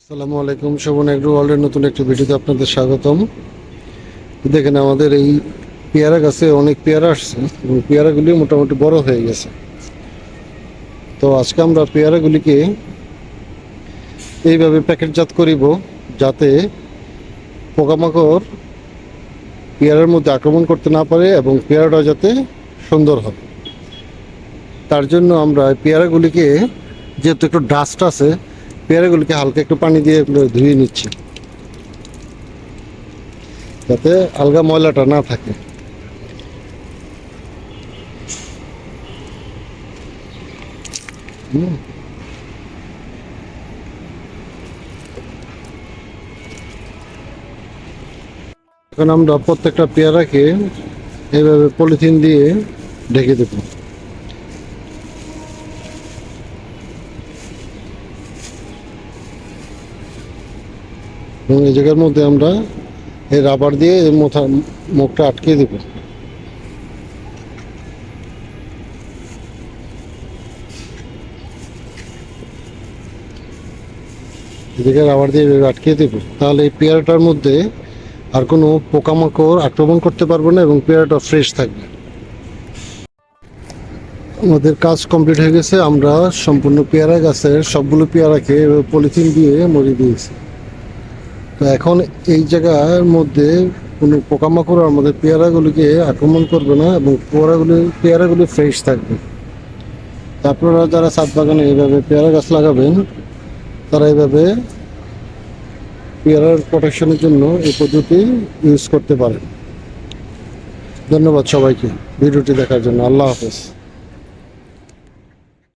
আসসালামু আলাইকুম, শোভন এগ্রো ওয়ার্ল্ডের নতুন একটি ভিডিওতে আপনাদের স্বাগতম। দেখেন আমাদের এই পেয়ারা গাছে অনেক পেয়ারা আসছে এবং পেয়ারাগুলি মোটামুটি বড় হয়ে গেছে। তো আজকে আমরা পেয়ারাগুলিকে এইভাবে প্যাকেটজাত করিব যাতে পোকামাকড় পেয়ারার মধ্যে আক্রমণ করতে না পারে এবং পেয়ারাটা যাতে সুন্দর হয়। তার জন্য আমরা পেয়ারাগুলিকে যেহেতু একটু ডাস্ট আছে পেয়ারাগুলিকে হালকা একটু পানি দিয়ে ধুয়ে নিচ্ছি। যাতে আলগা ময়লাটা না থাকে। এখন আমরা প্রত্যেকটা পেয়ারাকে এইভাবে পলিথিন দিয়ে ঢেকে দেবো। এবং এই জায়গার মধ্যে আমরা এই রাবার দিয়ে মাথা মুখটা আটকে দেব। এদিকে রাবার দিয়ে আটকে দেব। তাহলে এই পেয়ারাটার মধ্যে আর কোনো পোকামাকড় আক্রমণ করতে পারবে না এবং পেয়ারাটা ফ্রেশ থাকবে। আমাদের কাজ কমপ্লিট হয়ে গেছে। আমরা সম্পূর্ণ পেয়ারা গাছের সবগুলো পেয়ারাকে পলিথিন দিয়ে মরিয়ে দিয়েছি। এখন এই জায়গার মধ্যে কোনো পোকামাকড় আমাদের পেয়ারাগুলিকে আক্রমণ করবে না এবং পেয়ারাগুলি পেয়ারাগুলি ফ্রেশ থাকবে। আপনারা যারা ছাদ বাগানে এইভাবে পেয়ারা গাছ লাগাবেন, তারা এইভাবে পেয়ারার প্রোটেকশনের জন্য এই পদ্ধতি ইউজ করতে পারেন। ধন্যবাদ সবাইকে। ভিডিওটি দেখার জন্য আল্লাহ হাফেজ।